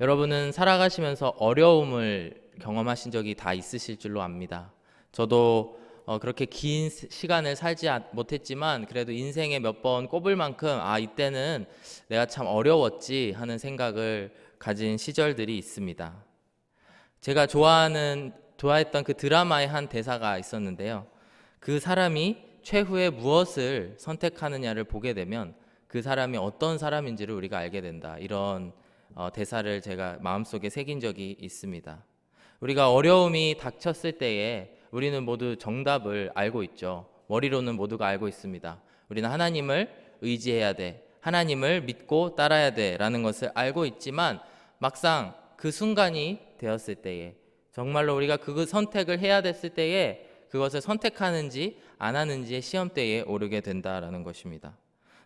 여러분은 살아가시면서 어려움을 경험하신 적이 다 있으실 줄로 압니다. 저도 어, 그렇게 긴 시- 시간을 살지 않- 못했지만 그래도 인생에 몇 번 꼽을 만큼 아 이때는 내가 참 어려웠지 하는 생각을 가진 시절들이 있습니다. 제가 좋아하는 좋아했던 그 드라마의 한 대사가 있었는데요. 그 사람이 최후에 무엇을 선택하느냐를 보게 되면 그 사람이 어떤 사람인지를 우리가 알게 된다. 이런 어, 대사를 제가 마음속에 새긴 적이 있습니다. 우리가 어려움이 닥쳤을 때에 우리는 모두 정답을 알고 있죠. 머리로는 모두가 알고 있습니다. 우리는 하나님을 의지해야 돼. 하나님을 믿고 따라야 돼. 라는 것을 알고 있지만 막상 그 순간이 되었을 때에 정말로 우리가 그 선택을 해야 됐을 때에 그것을 선택하는지 안 하는지의 시험대에 오르게 된다라는 것입니다.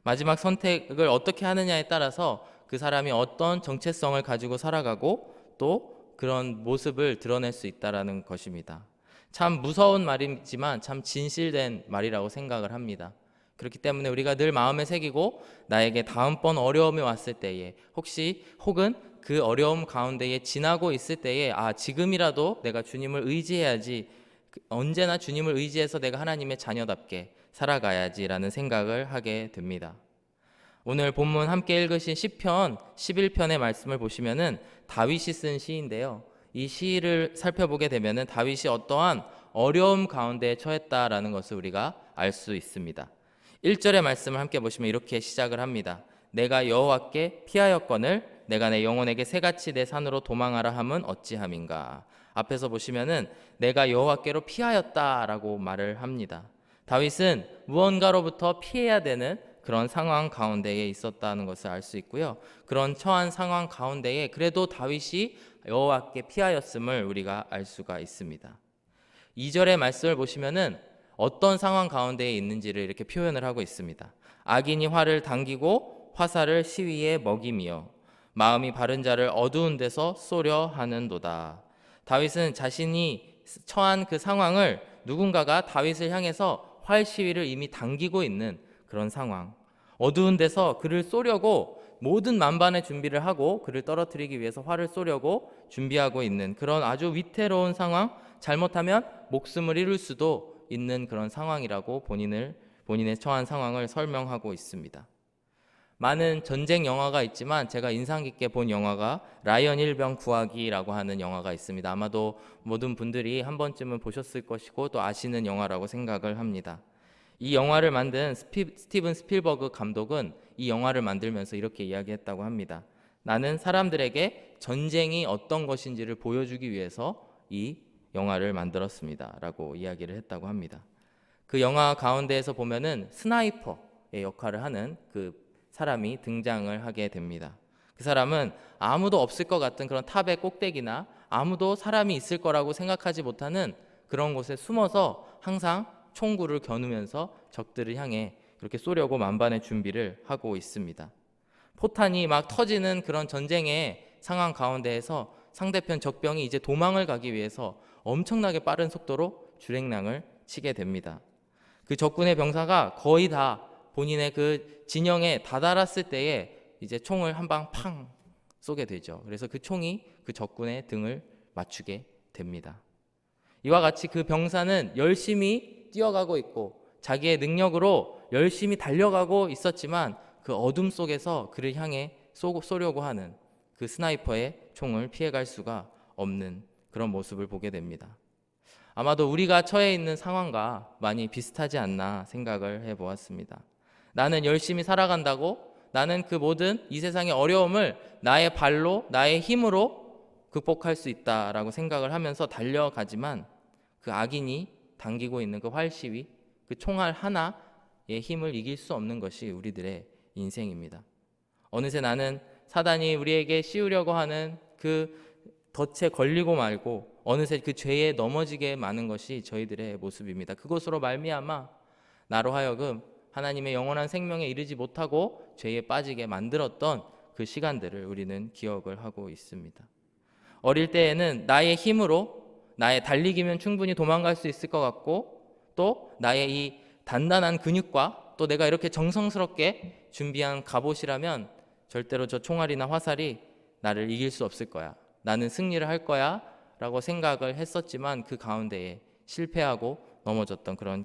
마지막 선택을 어떻게 하느냐에 따라서 그 사람이 어떤 정체성을 가지고 살아가고 또 그런 모습을 드러낼 수 있다라는 것입니다. 참 무서운 말이지만 참 진실된 말이라고 생각을 합니다. 그렇기 때문에 우리가 늘 마음에 새기고 나에게 다음번 어려움이 왔을 때에 혹시 혹은 그 어려움 가운데에 지나고 있을 때에 아 지금이라도 내가 주님을 의지해야지 그 언제나 주님을 의지해서 내가 하나님의 자녀답게 살아가야지라는 생각을 하게 됩니다. 오늘 본문 함께 읽으신 시편 11편의 말씀을 보시면은 다윗이 쓴 시인데요. 이 시를 살펴보게 되면은 다윗이 어떠한 어려움 가운데 처했다라는 것을 우리가 알 수 있습니다. 1절의 말씀을 함께 보시면 이렇게 시작을 합니다. 내가 여호와께 피하였거늘 내가 내 영혼에게 새같이 내 산으로 도망하라 함은 어찌함인가. 앞에서 보시면은 내가 여호와께로 피하였다라고 말을 합니다. 다윗은 무언가로부터 피해야 되는 그런 상황 가운데에 있었다는 것을 알 수 있고요. 그런 처한 상황 가운데에 그래도 다윗이 여호와께 피하였음을 우리가 알 수가 있습니다. 2절의 말씀을 보시면은 어떤 상황 가운데에 있는지를 이렇게 표현을 하고 있습니다. 악인이 활을 당기고 화살을 시위에 먹이며 마음이 바른 자를 어두운 데서 쏘려 하는도다. 다윗은 자신이 처한 그 상황을 누군가가 다윗을 향해서 활 시위를 이미 당기고 있는 그런 상황. 어두운 데서 그를 쏘려고 모든 만반의 준비를 하고 그를 떨어뜨리기 위해서 활을 쏘려고 준비하고 있는 그런 아주 위태로운 상황. 잘못하면 목숨을 잃을 수도 있는 그런 상황이라고 본인을 본인의 처한 상황을 설명하고 있습니다. 많은 전쟁 영화가 있지만 제가 인상 깊게 본 영화가 라이언 일병 구하기라고 하는 영화가 있습니다. 아마도 모든 분들이 한 번쯤은 보셨을 것이고 또 아시는 영화라고 생각을 합니다. 이 영화를 만든 스피, 스티븐 스필버그 감독은 이 영화를 만들면서 이렇게 이야기했다고 합니다. 나는 사람들에게 전쟁이 어떤 것인지를 보여주기 위해서 이 영화를 만들었습니다. 라고 이야기를 했다고 합니다. 그 영화 가운데에서 보면은 스나이퍼의 역할을 하는 그 사람이 등장을 하게 됩니다. 그 사람은 아무도 없을 것 같은 그런 탑의 꼭대기나 아무도 사람이 있을 거라고 생각하지 못하는 그런 곳에 숨어서 항상 총구를 겨누면서 적들을 향해 그렇게 쏘려고 만반의 준비를 하고 있습니다. 포탄이 막 터지는 그런 전쟁의 상황 가운데에서 상대편 적병이 이제 도망을 가기 위해서 엄청나게 빠른 속도로 주행랑을 치게 됩니다. 그 적군의 병사가 거의 다 본인의 그 진영에 다다랐을 때에 이제 총을 한 방 팡 쏘게 되죠. 그래서 그 총이 그 적군의 등을 맞추게 됩니다. 이와 같이 그 병사는 열심히 뛰어가고 있고 자기의 능력으로 열심히 달려가고 있었지만 그 어둠 속에서 그를 향해 쏘고 쏘려고 하는 그 스나이퍼의 총을 피해갈 수가 없는 그런 모습을 보게 됩니다. 아마도 우리가 처해 있는 상황과 많이 비슷하지 않나 생각을 해 보았습니다. 나는 열심히 살아간다고 나는 그 모든 이 세상의 어려움을 나의 발로, 나의 힘으로 극복할 수 있다라고 생각을 하면서 달려가지만 그 악인이 당기고 있는 그 활시위, 그 총알 하나의 힘을 이길 수 없는 것이 우리들의 인생입니다. 어느새 나는 사단이 우리에게 씌우려고 하는 그 덫에 걸리고 말고 어느새 그 죄에 넘어지게 많은 것이 저희들의 모습입니다. 그것으로 말미암아 나로 하여금 하나님의 영원한 생명에 이르지 못하고 죄에 빠지게 만들었던 그 시간들을 우리는 기억을 하고 있습니다. 어릴 때에는 나의 힘으로 나의 달리기면 충분히 도망갈 수 있을 것 같고 또 나의 이 단단한 근육과 또 내가 이렇게 정성스럽게 준비한 갑옷이라면 절대로 저 총알이나 화살이 나를 이길 수 없을 거야. 나는 승리를 할 거야. 라고 생각을 했었지만 그 가운데에 실패하고 넘어졌던 그런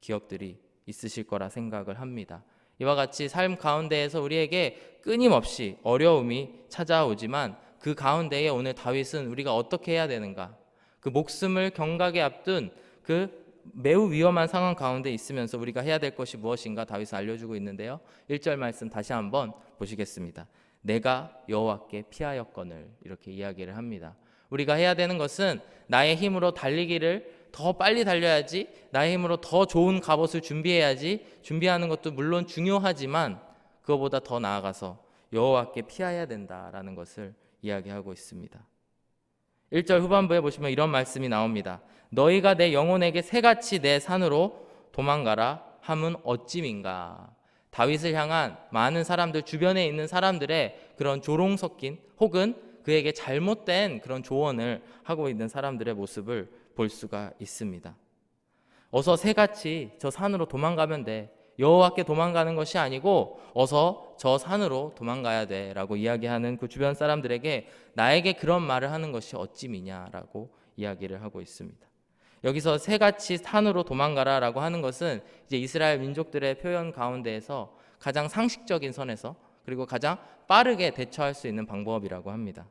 기억들이 있으실 거라 생각을 합니다. 이와 같이 삶 가운데에서 우리에게 끊임없이 어려움이 찾아오지만 그 가운데에 오늘 다윗은 우리가 어떻게 해야 되는가? 그 목숨을 경각에 앞둔 그 매우 위험한 상황 가운데 있으면서 우리가 해야 될 것이 무엇인가 다윗은 알려주고 있는데요. 1절 말씀 다시 한번 보시겠습니다. 내가 여호와께 피하였거늘 이렇게 이야기를 합니다. 우리가 해야 되는 것은 나의 힘으로 달리기를 더 빨리 달려야지 나의 힘으로 더 좋은 갑옷을 준비해야지 준비하는 것도 물론 중요하지만 그거보다 더 나아가서 여호와께 피하여야 된다라는 것을 이야기하고 있습니다. 1절 후반부에 보시면 이런 말씀이 나옵니다. 너희가 내 영혼에게 새같이 내 산으로 도망가라 함은 어찌민가. 다윗을 향한 많은 사람들 주변에 있는 사람들의 그런 조롱 섞인 혹은 그에게 잘못된 그런 조언을 하고 있는 사람들의 모습을 볼 수가 있습니다. 어서 새같이 저 산으로 도망가면 돼. 여호와께 도망가는 것이 아니고 어서 저 산으로 도망가야 돼라고 이야기하는 그 주변 사람들에게 나에게 그런 말을 하는 것이 어찌 미냐라고 이야기를 하고 있습니다. 여기서 새같이 산으로 도망가라라고 하는 것은 이제 이스라엘 민족들의 표현 가운데에서 가장 상식적인 선에서 그리고 가장 빠르게 대처할 수 있는 방법이라고 합니다.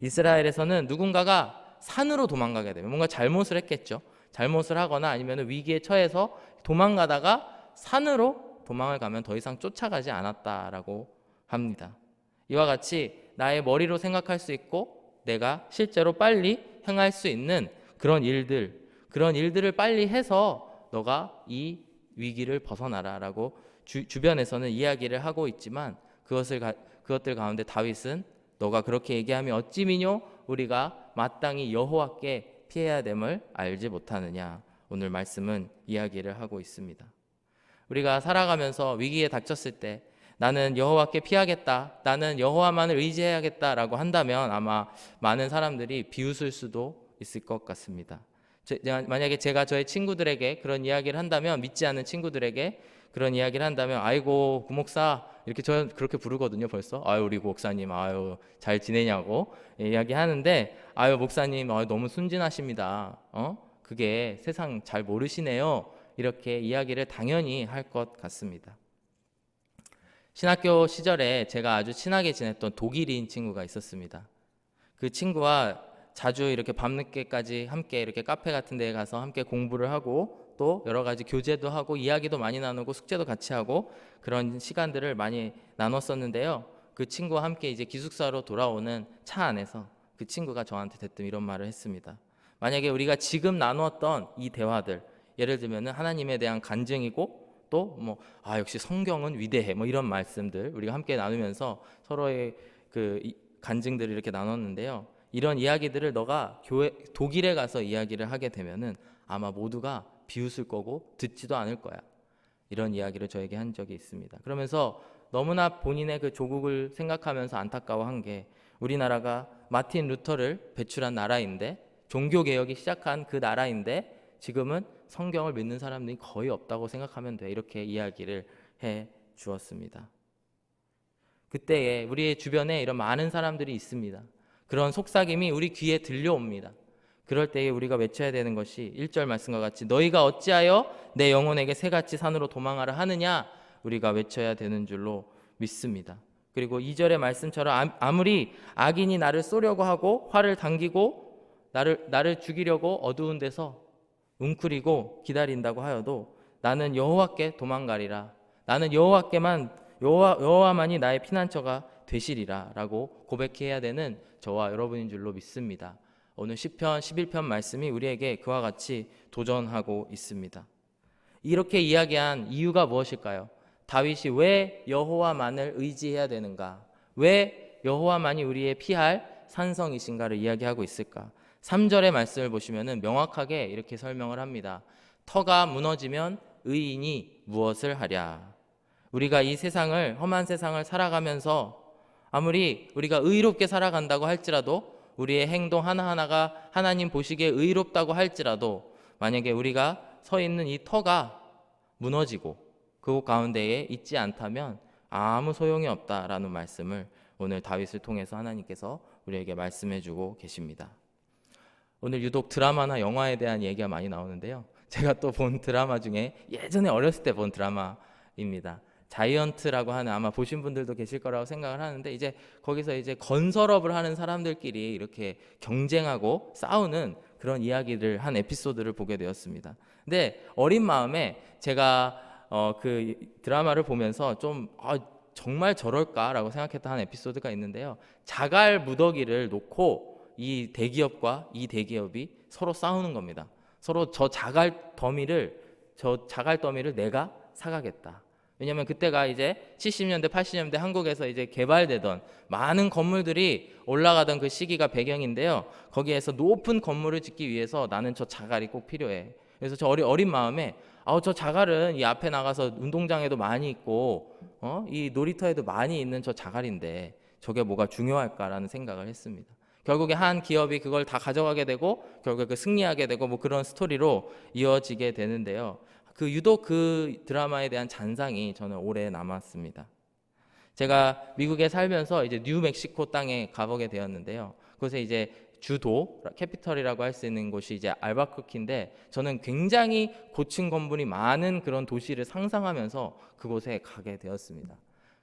이스라엘에서는 누군가가 산으로 도망가게 되면 뭔가 잘못을 했겠죠. 잘못을 하거나 아니면 위기에 처해서 도망가다가 산으로 도망을 가면 더 이상 쫓아가지 않았다라고 합니다. 이와 같이 나의 머리로 생각할 수 있고 내가 실제로 빨리 행할 수 있는 그런 일들, 그런 일들을 빨리 해서 너가 이 위기를 벗어나라라고 주, 주변에서는 이야기를 하고 있지만 그것을 가, 그것들 가운데 다윗은 너가 그렇게 얘기하면 어찌미뇨 우리가 마땅히 여호와께 피해야 됨을 알지 못하느냐 오늘 말씀은 이야기를 하고 있습니다. 우리가 살아가면서 위기에 닥쳤을 때 나는 여호와께 피하겠다. 나는 여호와만을 의지해야겠다라고 한다면 아마 많은 사람들이 비웃을 수도 있을 것 같습니다. 제, 만약에 제가 저의 친구들에게 그런 이야기를 한다면 믿지 않는 친구들에게 그런 이야기를 한다면 아이고 구목사 이렇게 저 그렇게 부르거든요 벌써 아유 우리 목사님 아유 잘 지내냐고 이야기하는데 아유 목사님 아유, 너무 순진하십니다 어 그게 세상 잘 모르시네요 이렇게 이야기를 당연히 할 것 같습니다. 신학교 시절에 제가 아주 친하게 지냈던 독일인 친구가 있었습니다. 그 친구와 자주 이렇게 밤늦게까지 함께 이렇게 카페 같은 데에 가서 함께 공부를 하고 또 여러 가지 교제도 하고 이야기도 많이 나누고 숙제도 같이 하고 그런 시간들을 많이 나눴었는데요. 그 친구와 함께 이제 기숙사로 돌아오는 차 안에서 그 친구가 저한테 대뜸 이런 말을 했습니다. 만약에 우리가 지금 나누었던 이 대화들 예를 들면 하나님에 대한 간증이고 또 뭐 아 역시 성경은 위대해 뭐 이런 말씀들 우리가 함께 나누면서 서로의 그 간증들을 이렇게 나눴는데요. 이런 이야기들을 너가 교회 독일에 가서 이야기를 하게 되면은 아마 모두가 비웃을 거고 듣지도 않을 거야. 이런 이야기를 저에게 한 적이 있습니다. 그러면서 너무나 본인의 그 조국을 생각하면서 안타까워한 게 우리나라가 마틴 루터를 배출한 나라인데 종교 개혁이 시작한 그 나라인데 지금은 성경을 믿는 사람들이 거의 없다고 생각하면 돼. 이렇게 이야기를 해 주었습니다. 그때에 우리의 주변에 이런 많은 사람들이 있습니다. 그런 속삭임이 우리 귀에 들려옵니다. 그럴 때에 우리가 외쳐야 되는 것이 1절 말씀과 같이 너희가 어찌하여 내 영혼에게 새같이 산으로 도망하라 하느냐 우리가 외쳐야 되는 줄로 믿습니다. 그리고 2절의 말씀처럼 아무리 악인이 나를 쏘려고 하고 활을 당기고 나를 나를 죽이려고 어두운 데서 웅크리고 기다린다고 하여도 나는 여호와께 도망가리라. 나는 여호와께만 여호와, 여호와만이 나의 피난처가 되시리라라고 고백해야 되는 저와 여러분인 줄로 믿습니다. 오늘 10편 11편 말씀이 우리에게 그와 같이 도전하고 있습니다. 이렇게 이야기한 이유가 무엇일까요? 다윗이 왜 여호와만을 의지해야 되는가? 왜 여호와만이 우리의 피할 산성이신가를 이야기하고 있을까? 3절의 말씀을 보시면은 명확하게 이렇게 설명을 합니다. 터가 무너지면 의인이 무엇을 하랴? 우리가 이 세상을 험한 세상을 살아가면서 아무리 우리가 의롭게 살아간다고 할지라도 우리의 행동 하나하나가 하나님 보시기에 의롭다고 할지라도 만약에 우리가 서 있는 이 터가 무너지고 그곳 가운데에 있지 않다면 아무 소용이 없다라는 말씀을 오늘 다윗을 통해서 하나님께서 우리에게 말씀해 주고 계십니다. 오늘 유독 드라마나 영화에 대한 얘기가 많이 나오는데요. 제가 또 본 드라마 중에 예전에 어렸을 때 본 드라마입니다. 자이언트라고 하는 아마 보신 분들도 계실 거라고 생각을 하는데 이제 거기서 이제 건설업을 하는 사람들끼리 이렇게 경쟁하고 싸우는 그런 이야기를 한 에피소드를 보게 되었습니다. 근데 어린 마음에 제가 어, 그 드라마를 보면서 좀 아, 정말 저럴까라고 생각했던 한 에피소드가 있는데요. 자갈 무더기를 놓고 이 대기업과 이 대기업이 서로 싸우는 겁니다. 서로 저 자갈 더미를 저 자갈 더미를 내가 사가겠다. 왜냐하면 그때가 이제 70년대, 80년대 한국에서 이제 개발되던 많은 건물들이 올라가던 그 시기가 배경인데요. 거기에서 높은 건물을 짓기 위해서 나는 저 자갈이 꼭 필요해. 그래서 저 어린, 어린 마음에 아우 저 자갈은 이 앞에 나가서 운동장에도 많이 있고 어? 이 놀이터에도 많이 있는 저 자갈인데 저게 뭐가 중요할까라는 생각을 했습니다. 결국에 한 기업이 그걸 다 가져가게 되고 결국에 그 승리하게 되고 뭐 그런 스토리로 이어지게 되는데요. 그 유독 그 드라마에 대한 잔상이 저는 오래 남았습니다. 제가 미국에 살면서 이제 뉴멕시코 땅에 가보게 되었는데요. 그곳에 이제 주도 캐피털이라고 할 수 있는 곳이 이제 알바크키인데 저는 굉장히 고층 건물이 많은 그런 도시를 상상하면서 그곳에 가게 되었습니다.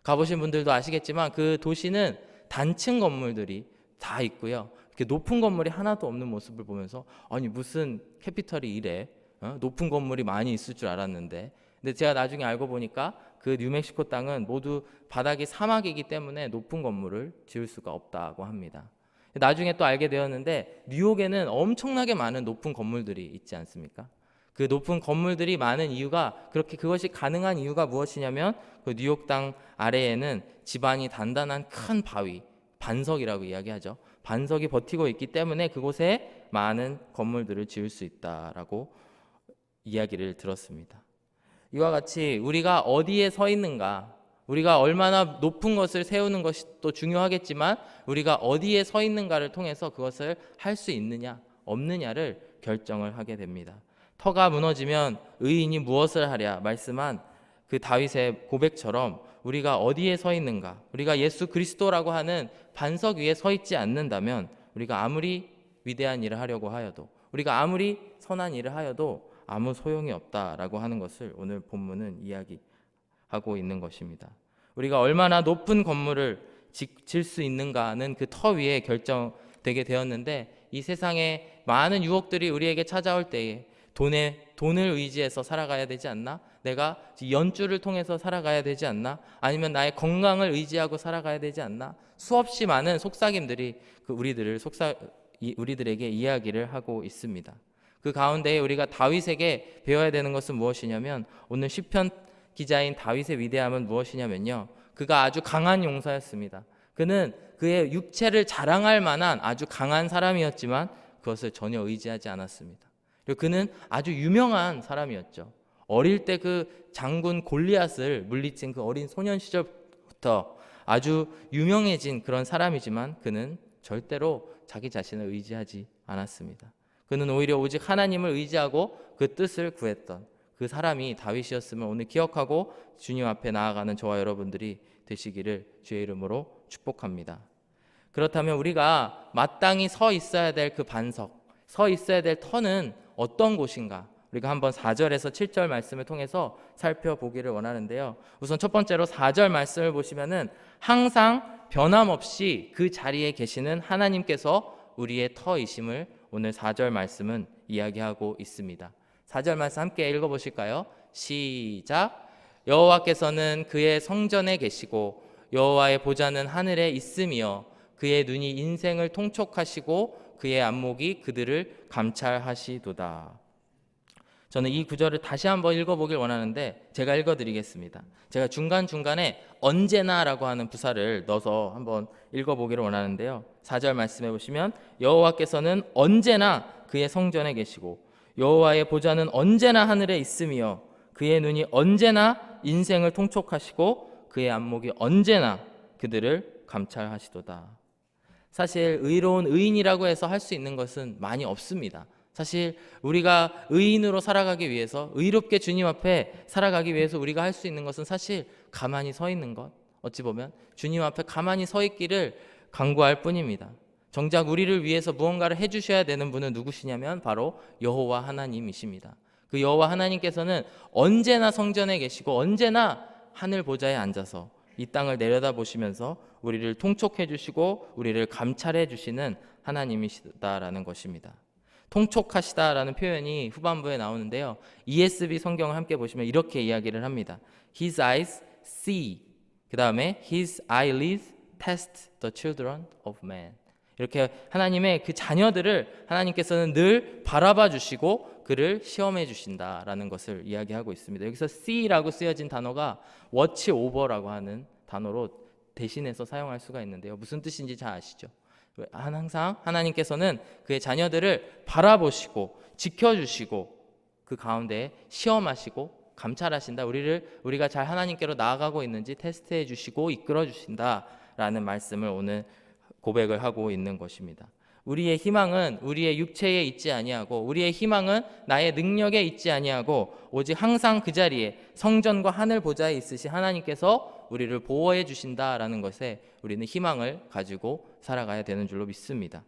가보신 분들도 아시겠지만 그 도시는 단층 건물들이 다 있고요. 이렇게 높은 건물이 하나도 없는 모습을 보면서 아니 무슨 캐피털이 이래 어? 높은 건물이 많이 있을 줄 알았는데 근데 제가 나중에 알고 보니까 그 뉴멕시코 땅은 모두 바닥이 사막이기 때문에 높은 건물을 지을 수가 없다고 합니다. 나중에 또 알게 되었는데 뉴욕에는 엄청나게 많은 높은 건물들이 있지 않습니까? 그 높은 건물들이 많은 이유가 그렇게 그것이 가능한 이유가 무엇이냐면 그 뉴욕 땅 아래에는 지반이 단단한 큰 바위 반석이라고 이야기하죠. 반석이 버티고 있기 때문에 그곳에 많은 건물들을 지을 수 있다라고 이야기를 들었습니다. 이와 같이 우리가 어디에 서 있는가, 우리가 얼마나 높은 것을 세우는 것이 또 중요하겠지만 우리가 어디에 서 있는가를 통해서 그것을 할 수 있느냐, 없느냐를 결정을 하게 됩니다. 터가 무너지면 의인이 무엇을 하랴 말씀한 그 다윗의 고백처럼 우리가 어디에 서 있는가, 우리가 예수 그리스도라고 하는 반석 위에 서 있지 않는다면 우리가 아무리 위대한 일을 하려고 하여도 우리가 아무리 선한 일을 하여도 아무 소용이 없다라고 하는 것을 오늘 본문은 이야기하고 있는 것입니다. 우리가 얼마나 높은 건물을 질수 있는가는 그 터 위에 결정되게 되었는데 이 세상에 많은 유혹들이 우리에게 찾아올 때에 돈에 돈을 의지해서 살아가야 되지 않나? 내가 연주를 통해서 살아가야 되지 않나? 아니면 나의 건강을 의지하고 살아가야 되지 않나? 수없이 많은 속삭임들이 그 우리들을 속삭 우리들에게 이야기를 하고 있습니다. 그 가운데 우리가 다윗에게 배워야 되는 것은 무엇이냐면 오늘 시편 기자인 다윗의 위대함은 무엇이냐면요. 그가 아주 강한 용사였습니다. 그는 그의 육체를 자랑할 만한 아주 강한 사람이었지만 그것을 전혀 의지하지 않았습니다. 그리고 그는 아주 유명한 사람이었죠. 어릴 때 그 장군 골리앗을 물리친 그 어린 소년 시절부터 아주 유명해진 그런 사람이지만 그는 절대로 자기 자신을 의지하지 않았습니다. 그는 오히려 오직 하나님을 의지하고 그 뜻을 구했던 그 사람이 다윗이었음을 오늘 기억하고 주님 앞에 나아가는 저와 여러분들이 되시기를 주의 이름으로 축복합니다. 그렇다면 우리가 마땅히 서 있어야 될 그 반석, 서 있어야 될 터는 어떤 곳인가? 우리가 한번 4절에서 7절 말씀을 통해서 살펴보기를 원하는데요. 우선 첫 번째로 4절 말씀을 보시면은 항상 변함없이 그 자리에 계시는 하나님께서 우리의 터이심을 오늘 4절 말씀은 이야기하고 있습니다. 4절 말씀 함께 읽어 보실까요? 시작. 여호와께서는 그의 성전에 계시고 여호와의 보좌는 하늘에 있으며 그의 눈이 인생을 통촉하시고 그의 안목이 그들을 감찰하시도다. 저는 이 구절을 다시 한번 읽어보길 원하는데 제가 읽어드리겠습니다. 제가 중간 중간에 언제나라고 하는 부사를 넣어서 한번 읽어보기를 원하는데요. 4절 말씀해 보시면 여호와께서는 언제나 그의 성전에 계시고 여호와의 보좌는 언제나 하늘에 있으며 그의 눈이 언제나 인생을 통촉하시고 그의 안목이 언제나 그들을 감찰하시도다. 사실 의로운 의인이라고 해서 할 수 있는 것은 많이 없습니다. 사실 우리가 의인으로 살아가기 위해서 의롭게 주님 앞에 살아가기 위해서 우리가 할 수 있는 것은 사실 가만히 서 있는 것, 어찌 보면 주님 앞에 가만히 서 있기를 강구할 뿐입니다. 정작 우리를 위해서 무언가를 해 주셔야 되는 분은 누구시냐면 바로 여호와 하나님이십니다. 그 여호와 하나님께서는 언제나 성전에 계시고 언제나 하늘 보좌에 앉아서 이 땅을 내려다 보시면서 우리를 통촉해 주시고 우리를 감찰해 주시는 하나님이시다라는 것입니다. 통촉하시다라는 표현이 후반부에 나오는데요. ESV 성경을 함께 보시면 이렇게 이야기를 합니다. His eyes see. 그 다음에 his eyelids test the children of man. 이렇게 하나님의 그 자녀들을 하나님께서는 늘 바라봐 주시고 그를 시험해 주신다라는 것을 이야기하고 있습니다. 여기서 see라고 쓰여진 단어가 watch over라고 하는 단어로 대신해서 사용할 수가 있는데요. 무슨 뜻인지 잘 아시죠? 항상 하나님께서는 그의 자녀들을 바라보시고 지켜주시고 그 가운데 시험하시고 감찰하신다. 우리를 우리가 잘 하나님께로 나아가고 있는지 테스트해 주시고 이끌어 주신다라는 말씀을 오늘 고백을 하고 있는 것입니다. 우리의 희망은 우리의 육체에 있지 아니하고 우리의 희망은 나의 능력에 있지 아니하고 오직 항상 그 자리에 성전과 하늘 보좌에 있으신 하나님께서 우리를 보호해 주신다라는 것에 우리는 희망을 가지고 살아가야 되는 줄로 믿습니다.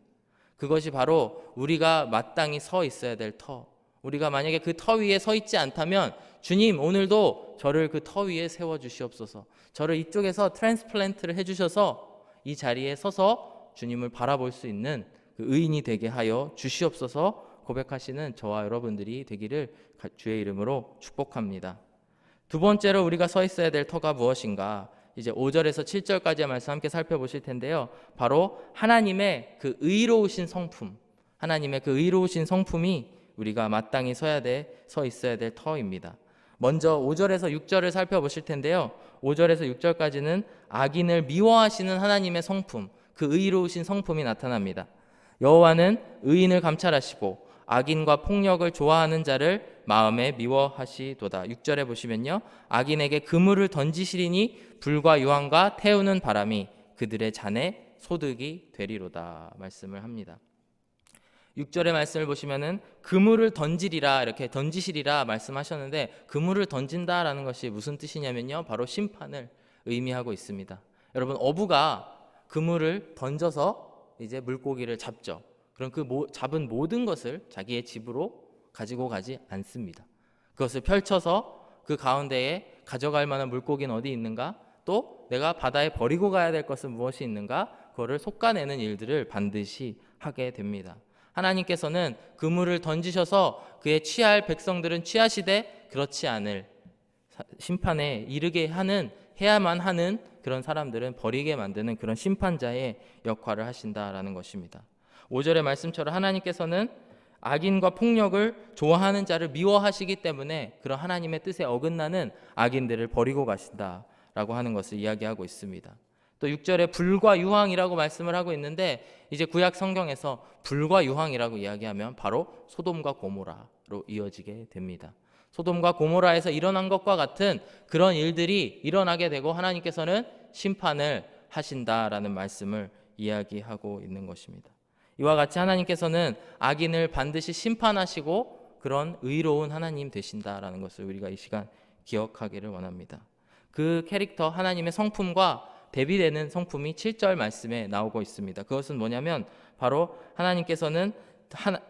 그것이 바로 우리가 마땅히 서 있어야 될 터. 우리가 만약에 그 터 위에 서 있지 않다면 주님 오늘도 저를 그 터 위에 세워 주시옵소서. 저를 이쪽에서 트랜스플랜트를 해 주셔서 이 자리에 서서 주님을 바라볼 수 있는 그 의인이 되게 하여 주시옵소서 고백하시는 저와 여러분들이 되기를 주의 이름으로 축복합니다. 두 번째로 우리가 서 있어야 될 터가 무엇인가? 이제 5절에서 7절까지의 말씀 함께 살펴보실 텐데요. 바로 하나님의 그 의로우신 성품, 하나님의 그 의로우신 성품이 우리가 마땅히 서야 돼, 서 있어야 될 터입니다. 먼저 5절에서 6절을 살펴보실 텐데요. 5절에서 6절까지는 악인을 미워하시는 하나님의 성품, 그 의로우신 성품이 나타납니다. 여호와는 의인을 감찰하시고 악인과 폭력을 좋아하는 자를 마음에 미워하시도다. 6절에 보시면요. 악인에게 그물을 던지시리니 불과 유황과 태우는 바람이 그들의 잔에 소득이 되리로다. 말씀을 합니다. 6절의 말씀을 보시면은 그물을 던지리라 이렇게 던지시리라 말씀하셨는데 그물을 던진다라는 것이 무슨 뜻이냐면요. 바로 심판을 의미하고 있습니다. 여러분 어부가 그물을 던져서 이제 물고기를 잡죠. 그럼 그 모, 잡은 모든 것을 자기의 집으로 가지고 가지 않습니다. 그것을 펼쳐서 그 가운데에 가져갈 만한 물고기는 어디 있는가? 또 내가 바다에 버리고 가야 될 것은 무엇이 있는가? 그거를 솎아내는 일들을 반드시 하게 됩니다. 하나님께서는 그물을 던지셔서 그의 취할 백성들은 취하시되 그렇지 않을 심판에 이르게 하는 해야만 하는 그런 사람들은 버리게 만드는 그런 심판자의 역할을 하신다라는 것입니다. 5절의 말씀처럼 하나님께서는 악인과 폭력을 좋아하는 자를 미워하시기 때문에 그런 하나님의 뜻에 어긋나는 악인들을 버리고 가신다라고 하는 것을 이야기하고 있습니다. 또 6절에 불과 유황이라고 말씀을 하고 있는데 이제 구약 성경에서 불과 유황이라고 이야기하면 바로 소돔과 고모라로 이어지게 됩니다. 소돔과 고모라에서 일어난 것과 같은 그런 일들이 일어나게 되고 하나님께서는 심판을 하신다라는 말씀을 이야기하고 있는 것입니다. 이와 같이 하나님께서는 악인을 반드시 심판하시고 그런 의로운 하나님 되신다라는 것을 우리가 이 시간 기억하기를 원합니다. 그 캐릭터 하나님의 성품과 대비되는 성품이 7절 말씀에 나오고 있습니다. 그것은 뭐냐면 바로 하나님께서는 하나,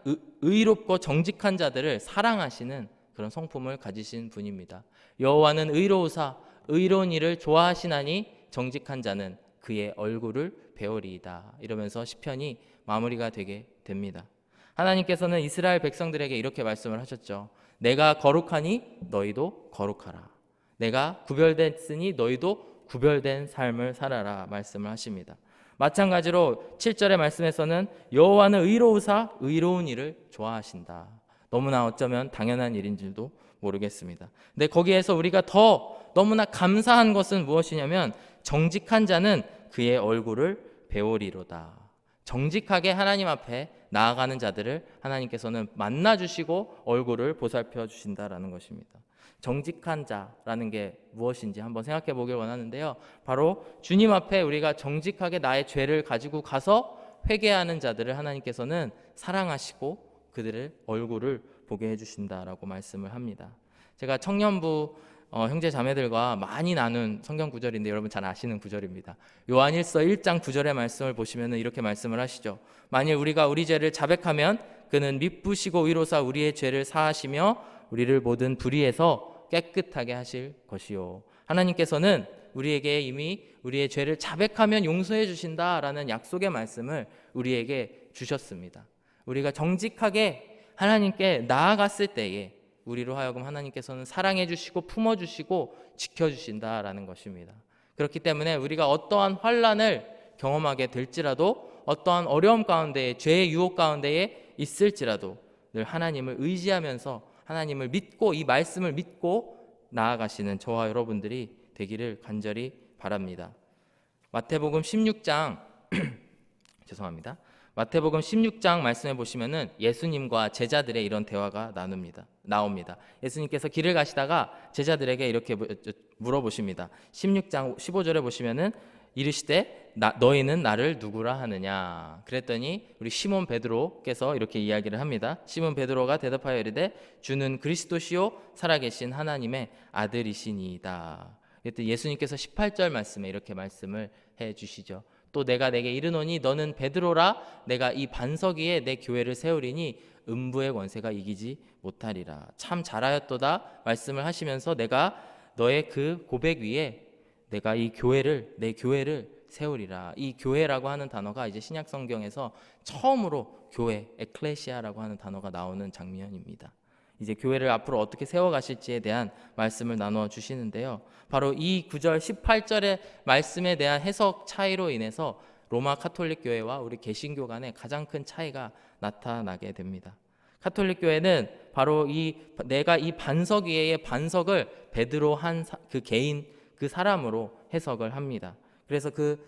의롭고 정직한 자들을 사랑하시는 그런 성품을 가지신 분입니다. 여호와는 의로우사 의로운 일을 좋아하시나니 정직한 자는 그의 얼굴을 배우리이다. 이러면서 시편이 마무리가 되게 됩니다. 하나님께서는 이스라엘 백성들에게 이렇게 말씀을 하셨죠. 내가 거룩하니 너희도 거룩하라. 내가 구별됐으니 너희도 구별된 삶을 살아라 말씀을 하십니다. 마찬가지로 7절의 말씀에서는 여호와는 의로우사 의로운 일을 좋아하신다. 너무나 어쩌면 당연한 일인 줄도 모르겠습니다. 근데 거기에서 우리가 더 너무나 감사한 것은 무엇이냐면 정직한 자는 그의 얼굴을 배우리로다. 정직하게 하나님 앞에 나아가는 자들을 하나님께서는 만나 주시고 얼굴을 보살펴 주신다라는 것입니다. 정직한 자라는 게 무엇인지 한번 생각해 보길 원하는데요. 바로 주님 앞에 우리가 정직하게 나의 죄를 가지고 가서 회개하는 자들을 하나님께서는 사랑하시고 그들의 얼굴을 보게 해 주신다라고 말씀을 합니다. 제가 청년부 어, 형제 자매들과 많이 나눈 성경 구절인데 여러분 잘 아시는 구절입니다. 요한일서 1장 9절의 말씀을 보시면 이렇게 말씀을 하시죠. 만일 우리가 우리 죄를 자백하면 그는 미쁘시고 위로사 우리의 죄를 사하시며 우리를 모든 불의에서 깨끗하게 하실 것이요. 하나님께서는 우리에게 이미 우리의 죄를 자백하면 용서해 주신다라는 약속의 말씀을 우리에게 주셨습니다. 우리가 정직하게 하나님께 나아갔을 때에 우리로 하여금 하나님께서는 사랑해 주시고 품어 주시고 지켜 주신다라는 것입니다. 그렇기 때문에 우리가 어떠한 환란을 경험하게 될지라도 어떠한 어려움 가운데에 죄의 유혹 가운데에 있을지라도 늘 하나님을 의지하면서 하나님을 믿고 이 말씀을 믿고 나아가시는 저와 여러분들이 되기를 간절히 바랍니다. 마태복음 16장 죄송합니다. 마태복음 16장 말씀해 보시면은 예수님과 제자들의 이런 대화가 나눕니다. 나옵니다. 예수님께서 길을 가시다가 제자들에게 이렇게 물어보십니다. 16장 15절에 보시면은 이르시되 나, 너희는 나를 누구라 하느냐 그랬더니 우리 시몬 베드로께서 이렇게 이야기를 합니다 시몬 베드로가 대답하여 이르되 주는 그리스도시요 살아계신 하나님의 아들이시니이다 예수님께서 18절 말씀에 이렇게 말씀을 해 주시죠 또 내가 내게 이르노니 너는 베드로라 내가 이 반석 위에 내 교회를 세우리니 음부의 권세가 이기지 못하리라 참 잘하였도다 말씀을 하시면서 내가 너의 그 고백 위에 내가 이 교회를 내 교회를 세우리라. 이 교회라고 하는 단어가 이제 신약 성경에서 처음으로 교회 에클레시아라고 하는 단어가 나오는 장면입니다. 이제 교회를 앞으로 어떻게 세워 가실지에 대한 말씀을 나누어 주시는데요. 바로 이 9절 18절의 말씀에 대한 해석 차이로 인해서 로마 카톨릭 교회와 우리 개신교 간에 가장 큰 차이가 나타나게 됩니다. 카톨릭 교회는 바로 이 내가 이 반석 위에의 반석을 베드로 한 그 개인 그 사람으로 해석을 합니다. 그래서 그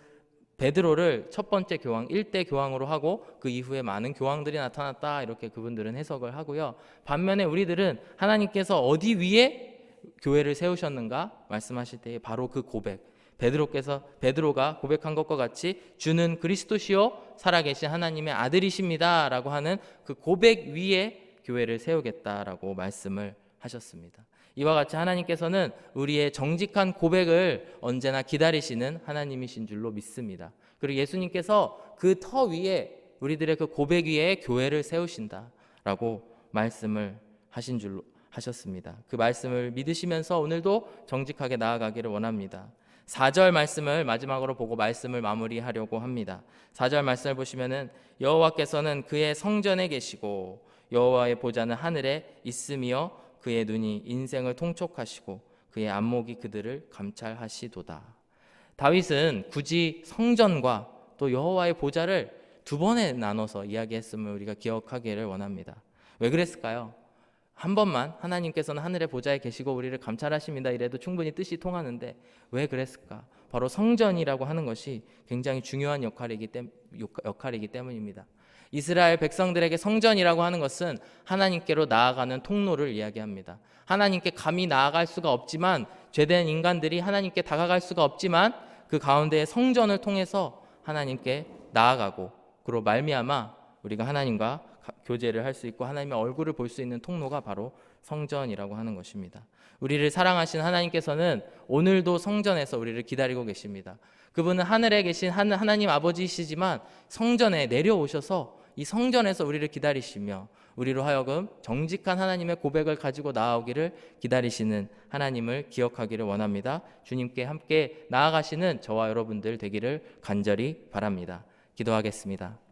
베드로를 첫 번째 교황, 일대 교황으로 하고 그 이후에 많은 교황들이 나타났다 이렇게 그분들은 해석을 하고요. 반면에 우리들은 하나님께서 어디 위에 교회를 세우셨는가 말씀하실 때 바로 그 고백. 베드로께서 베드로가 고백한 것과 같이 주는 그리스도시요 살아계신 하나님의 아들이십니다라고 하는 그 고백 위에 교회를 세우겠다라고 말씀을 하셨습니다. 이와 같이 하나님께서는 우리의 정직한 고백을 언제나 기다리시는 하나님이신 줄로 믿습니다. 그리고 예수님께서 그 터 위에 우리들의 그 고백 위에 교회를 세우신다라고 말씀을 하신 줄로 하셨습니다. 그 말씀을 믿으시면서 오늘도 정직하게 나아가기를 원합니다. 4절 말씀을 마지막으로 보고 말씀을 마무리하려고 합니다. 4절 말씀을 보시면은 여호와께서는 그의 성전에 계시고 여호와의 보좌는 하늘에 있으며 그의 눈이 인생을 통촉하시고 그의 안목이 그들을 감찰하시도다. 다윗은 굳이 성전과 또 여호와의 보좌를 두 번에 나눠서 이야기했음을 우리가 기억하기를 원합니다. 왜 그랬을까요? 한 번만 하나님께서는 하늘의 보좌에 계시고 우리를 감찰하십니다. 이래도 충분히 뜻이 통하는데 왜 그랬을까? 바로 성전이라고 하는 것이 굉장히 중요한 역할이기, 때, 역할이기 때문입니다. 이스라엘 백성들에게 성전이라고 하는 것은 하나님께로 나아가는 통로를 이야기합니다. 하나님께 감히 나아갈 수가 없지만 죄된 인간들이 하나님께 다가갈 수가 없지만 그 가운데 성전을 통해서 하나님께 나아가고 그로 말미암아 우리가 하나님과 교제를 할 수 있고 하나님의 얼굴을 볼 수 있는 통로가 바로 성전이라고 하는 것입니다. 우리를 사랑하신 하나님께서는 오늘도 성전에서 우리를 기다리고 계십니다. 그분은 하늘에 계신 하나님 아버지시지만 성전에 내려오셔서 이 성전에서 우리를 기다리시며 우리로 하여금 정직한 하나님의 고백을 가지고 나아오기를 기다리시는 하나님을 기억하기를 원합니다. 주님께 함께 나아가시는 저와 여러분들 되기를 간절히 바랍니다. 기도하겠습니다.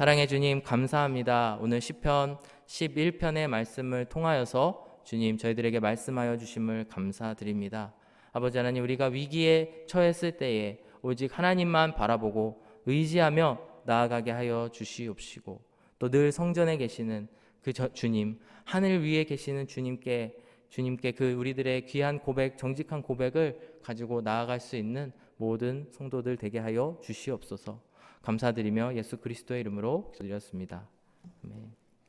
사랑해 주님 감사합니다. 오늘 시편 11편의 말씀을 통하여서 주님 저희들에게 말씀하여 주심을 감사드립니다. 아버지 하나님 우리가 위기에 처했을 때에 오직 하나님만 바라보고 의지하며 나아가게 하여 주시옵시고 또 늘 성전에 계시는 그 주님 하늘 위에 계시는 주님께 주님께 그 우리들의 귀한 고백 정직한 고백을 가지고 나아갈 수 있는 모든 성도들 되게 하여 주시옵소서 감사드리며 예수 그리스도의 이름으로 기도드렸습니다. 아멘.